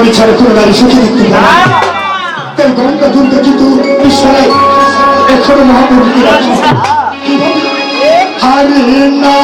আমি ছাড়া কোনো নারী সুখী দেখতে। তাই গঙ্গা দুর্গা কিন্তু ঈশ্বরে এখনও মহাপ্রভুকে রাখি আরে না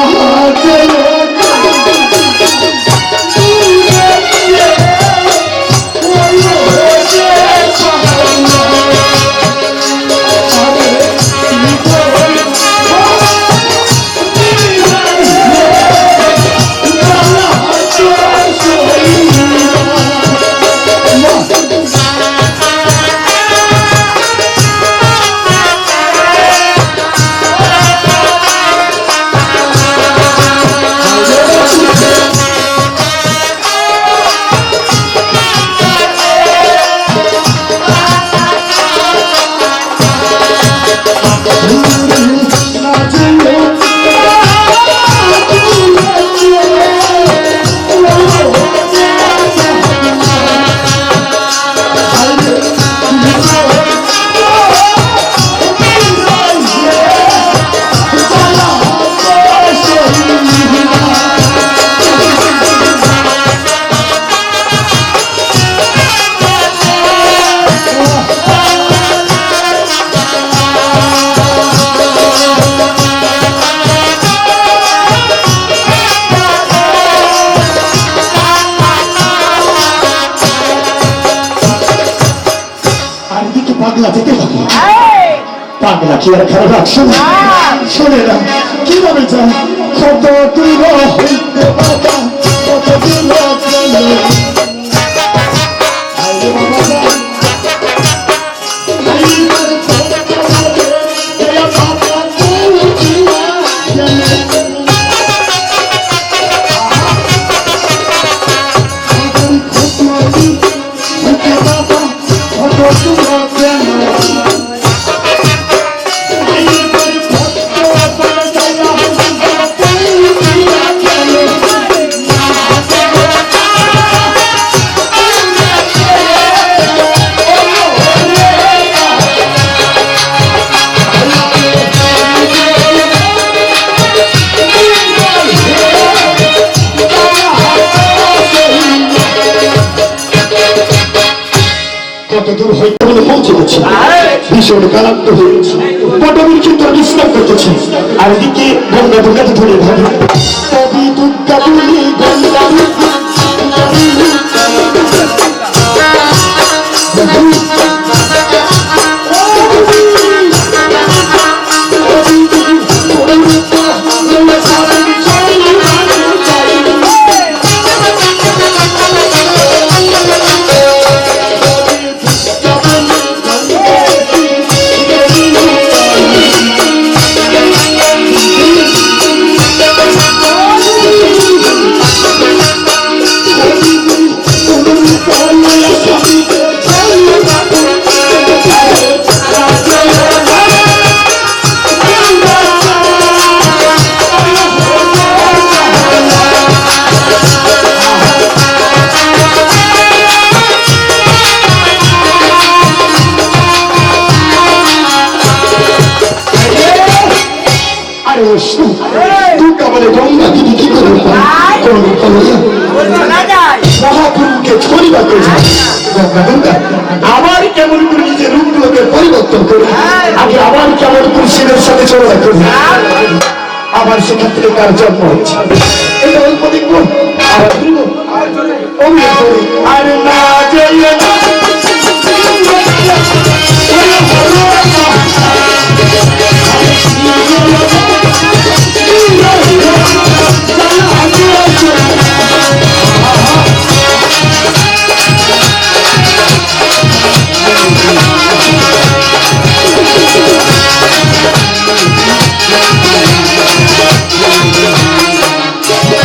পাগলা যেতে হবে পাগলা কি আর খারাপ রাখছো না শোনে না। কীভাবে যায় কত দূর হইতে বাবা কত দূর কত দূর বলে পৌঁছে গেছে ভীষণ কালান্ত কিন্তু আর এদিকে গঙ্গা ধরে ভাবে আরে দুর্গা বলে গঙ্গা দিদি কি করে মহাপুরুষকে ছড়িবার করে যায় গঙ্গা গঙ্গা আবার কেমন করে নিজের রূপগুলোকে পরিবর্তন করে। আগে আবার কেমন করে শিবের সাথে চলা করে। আবার সেখান থেকে তার জন্ম হচ্ছে? এটা অল্প দেখব আবার আরে